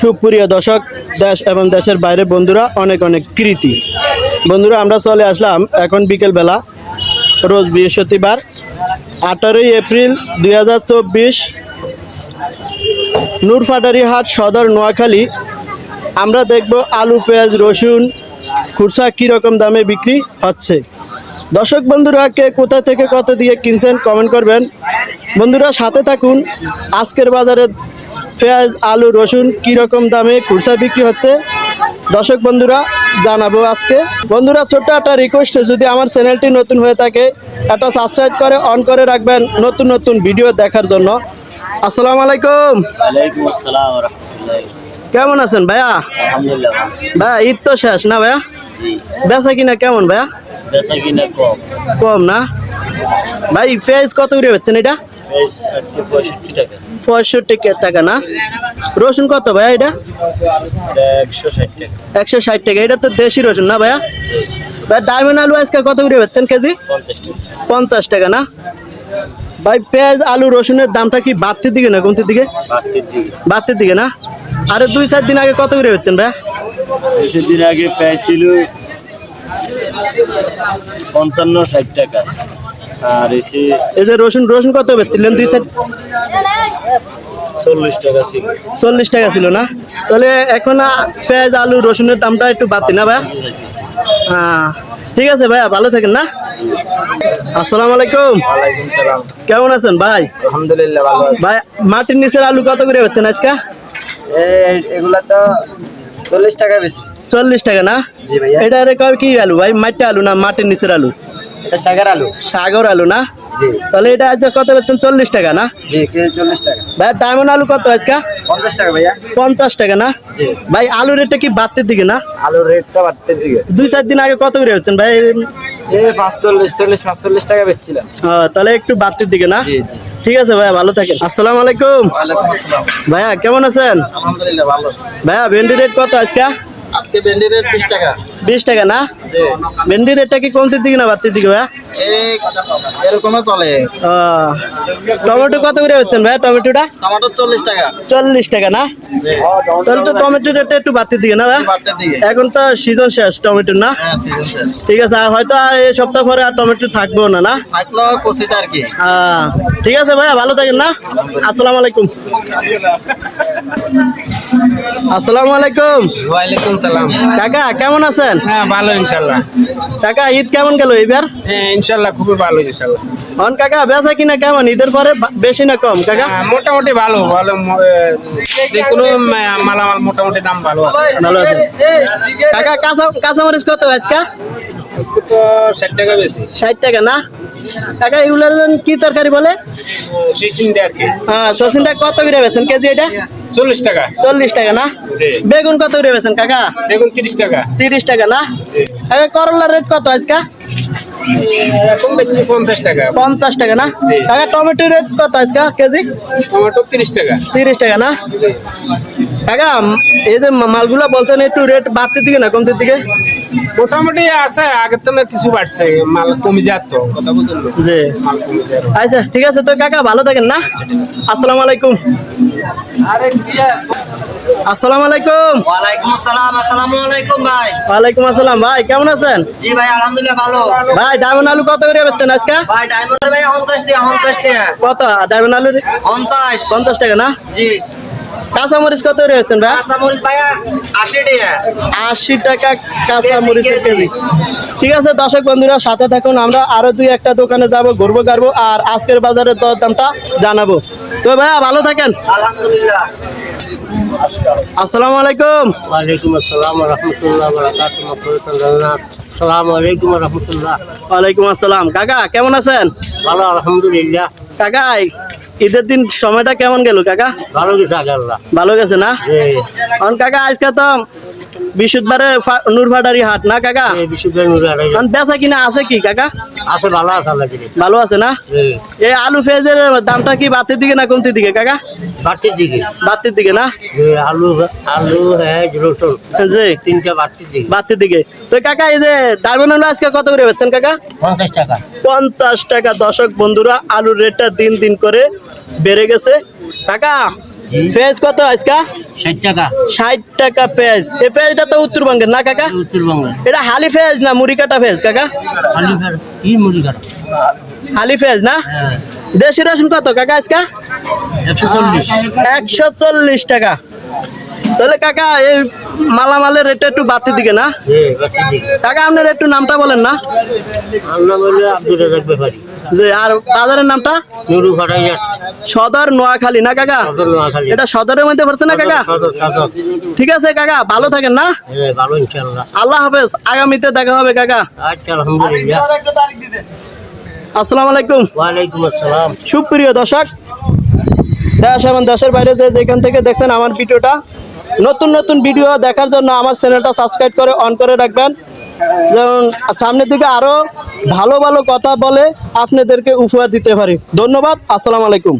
সুপ্রিয় দর্শক, দেশ এবং দেশের বাইরে বন্ধুরা অনেক অনেক কৃতি। বন্ধুরা, আমরা চলে আসলাম এখন বিকেলবেলা, রোজ বৃহস্পতিবার, আঠারোই এপ্রিল দুই হাজার চব্বিশ, নূরফাটারি হাট, সদর, নোয়াখালী। আমরা দেখব আলু, পেঁয়াজ, রসুন খুরসা কীরকম দামে বিক্রি হচ্ছে। দর্শক, বন্ধুরা, কে কোথা থেকে কত দিয়ে কিনছেন কমেন্ট করবেন। বন্ধুরা, সাথে থাকুন। আজকের বাজারে পেঁয়াজ আলু রসুন কীরকম দামে খুরসা বিক্রি হচ্ছে? দর্শক বন্ধুরা জানাব আজকে। বন্ধুরা ছোট্ট একটা রিকোয়েস্ট যদি আমার চ্যানেলটি নতুন হয়ে থাকে একটা সাবস্ক্রাইব করে অন করে রাখবেন নতুন নতুন ভিডিও দেখার জন্য। আসসালামু আলাইকুম। কেমন আছেন ভাইয়া? ভাইয়া ঈদ তো শেষ না ভাইয়া? বেচা কিনা কেমন ভাইয়া? কম। কম না? ভাই পেঁয়াজ কত করে বেচছেন এটা? পঁয়ষট্টি টাকা। না? রসুন কত ভাইয়া এটা? একশো ষাট টাকা। এটা তো দেশি রসুন না ভাইয়া? ভাই ডায়মন্ড আলু আজকে কত করে বেচছেন কেজি? পঞ্চাশ টাকা। না? ভাই পেঁয়াজ আলু রসুনের দামটা কি বাড়তির দিকে না কমতির দিকে? বাড়তির দিকে। না? আরে দুই চার দিন আগে কত করে বেচছেন ভাইয়া? দিন আগে ছিল পঞ্চান্ন ষাট টাকা। আর এসে এই যে রসুন রসুন কত বেচছিলেন দুই চার চল্লিশ টাকা ছিল। চল্লিশ টাকা ছিল না? তাহলে এখন পেঁয়াজ আলু রসুনের দামটা একটু বাড়তি না ভাইয়া? হ্যাঁ। ঠিক আছে ভাইয়া ভালো থাকেন না? আসসালামু আলাইকুম। কেমন আছেন ভাই? আলহামদুলিল্লাহ ভালো ভাই মাটির নিচের আলু কত করে বেচছেন আজকে? এগুলা তো চল্লিশ টাকা বেশি। চল্লিশ টাকা না? এটা কয় কি আলু ভাই? মাটির আলু না মাটির নিচের আলু? এটা সাগার আলু। সাগর আলু না? জি। তাহলে এটা আজকে কত বেচছেন? চল্লিশ টাকা না? জি চল্লিশ টাকা। ভাই ডায়মন্ড আলু কত আজকে? পঞ্চাশ টাকা ভাইয়া। পঞ্চাশ টাকা না? ভাই আলু রেটটা কি বাড়তির দিকে না? আলুর রেটটা বাড়তে দিকে। দুই চার দিন আগে কত করে বেচছেন ভাই? পাঁচচল্লিশ চল্লিশ পাঁচচল্লিশ টাকা বেচছিলাম। তাহলে একটু বাড়তির দিকে না? জি জি। ঠিক আছে ভাইয়া ভালো থাকেন। আসসালামু আলাইকুম। ভাইয়া কেমন আছেন? আলহামদুলিল্লাহ ভালো। ভাইয়া ভেন্ডি রেট কত আজকে? আজকে ভেন্ডি রেট বিশ টাকা। বিশ টাকা না? ভেন্ডি রেটটা কি কমতির দিকে না বাড়তির দিকে ভাইয়া? এই এরকমও চলে। টমেটো কত করে হচ্ছেন ভাইয়া টমেটোটা? টমেটো চল্লিশ টাকা। চল্লিশ টাকা না? তাহলে তো টমেটো রেটটা একটু বাড়তির দিকে না দিকে। এখন তো সিজন শেষ টমেটোর না? হ্যাঁ সিজন শেষ। ঠিক আছে আর হয়তো এই সপ্তাহ পরে আর টমেটো থাকবেও না না? থাকল কষিটা আর কি। হ্যাঁ, ঠিক আছে ভাইয়া ভালো থাকেন না? আসসালামু আলাইকুম। আসসালামু আলাইকুম। ওয়ালাইকুম সালাম। কাকা কেমন আছেন? হ্যাঁ ভালো ইনশাল্লাহ কাকা ঈদ কেমন গেল এবার? হ্যাঁ ইনশাল্লাহ খুবই ভালো ইনশাল্লাহ অন কাকা বেচা কিনা কেমন? ঈদের পরে বেশি না কম কাকা? হ্যাঁ, মোটামুটি ভালো ভালো যে কোনো মালামাল মোটামুটি দাম ভালো আছে। ভালো আছে। কাকা কাঁচা কাঁচামরিচ কত আজকে? আজকে তো ষাট টাকা বেশি। ষাট টাকা না? কাকা এগুলোর কি তরকারি বলে? আর কি। হ্যাঁ কত করে বেছেন কেজি এটা? চল্লিশ টাকা। চল্লিশ টাকা না? বেগুন কত করে বেছেন কাকা? দেখুন তিরিশ টাকা। তিরিশ টাকা না? কাকা করলার রেট কত আজকে? পঞ্চাশ টাকা। পঞ্চাশ টাকা না। কাকা টমেটো রেট কত আজকে কেজি? টমেটো তিরিশ টাকা। তিরিশ টাকা না? কাকা এই যে মালগুলা বলছেন একটু রেট বাড়তির দিকে না কমতির দিকে? মোটামুটি আছে আগের তো না কিছু বাড়ছে মাল কমে যাত জি। আচ্ছা ঠিক আছে তো কাকা ভালো থাকেন না? আসসালামু আলাইকুম। আসসালামু আলাইকুম। ওয়ালাইকুম আসসালাম আসসালামু আলাইকুম ভাই। ওয়ালাইকুম আসসালাম ভাই কেমন আছেন? জি ভাই আলহামদুলিল্লাহ ভালো। ভাই ডায়মন্ড আলু কত করে বেচছেন আজকে? ভাই ডায়মন্ড ভাই টাকা টাকা। কত? ডায়মন্ড আলু পঞ্চাশ। পঞ্চাশ টাকা না? জি। কাঁচামরিচ কত করে বেচছেন ভাই? কাঁচামরিচ ভাইয়া আশি টাকা কাঁচা মরিচের কেজি। ঠিক আছে দর্শক বন্ধুরা সাথে থাকুন আমরা আরও দুই একটা দোকানে যাব ঘুরবো গাড়বো আর আজকের বাজারের দর দামটা জানাব। তো ভাইয়া ভালো থাকেন? আলহামদুলিল্লাহ। আসসালামু আলাইকুম। ওয়ালাইকুম আসসালাম রহমতুল্লাহ সালাম আলাইকুম রহমতুল্লাহ ওয়ালাইকুম আসসালাম। কাকা কেমন আছেন? ভালো আলহামদুলিল্লাহ। কাকা ঈদের দিন সময়টা কেমন গেল কাকা? ভালো গেছে ভালো গেছে না? কারণ কাকা আজকে তো বৃহস্পতিবারে ফা- নূরফাটারি হাট না কাকা? কারণ বেচা কিনা আছে কি কাকা? আছে ভালো আছে ভালো আছে না? এই আলু পেঁয়াজের দামটা কি বাড়তির দিকে না কমতির দিকে কাকা? বাড়তির দিকে। বাড়তির দিকে না? আলু আলু হ্যাঁ রসুন। জি। তিনটা বাড়তির দিকে। বাড়তির দিকে। তো কাকা এই যে ডায়মন্ড আজকে কত করে বেচছেন কাকা? পঞ্চাশ টাকা। পঞ্চাশ টাকা। দশক বন্ধুরা আলুর রেটটা দিন দিন করে বেড়ে গেছে। কাকা পেঁয়াজ কত আজকা? ষাট টাকা। ষাট টাকা পেঁয়াজ। এই পেঁয়াজটা তো উত্তরবঙ্গের না কাকা? উত্তরবঙ্গের। এটা হালি পেঁয়াজ না মুড়ি কাটা পেঁয়াজ কাকা? কি মুড়ি কাটা? হালি পেঁয়াজ না? হ্যাঁ। দেশি রসুন কত কাকা আজকা? একশো চল্লিশ টাকা। তাহলে কাকা এই মালামালের রেটটা একটু বাড়তির দিকে না? কাকা আপনার একটু নামটা বলেন না। যে আর বাজারের নামটা? সদর নোয়াখালী না কাকা? এটা সদরের মধ্যে পড়ছে না কাকা? ঠিক আছে কাকা ভালো থাকেন না? আল্লাহ হাফেজ আগামীতে দেখা হবে কাকা। আচ্ছা আসসালামু আলাইকুম। আসসালাম। সুপ্রিয় দর্শক দেশ এবং দেশের বাইরে যে যেখান থেকে দেখছেন আমার ভিডিওটা নতুন নতুন ভিডিও দেখার জন্য আমার চ্যানেলটা সাবস্ক্রাইব করে অন করে রাখবেন। যেমন সামনের দিকে আরও ভালো ভালো কথা বলে আপনাদেরকে উপহার দিতে পারি। ধন্যবাদ, আসসালামু আলাইকুম।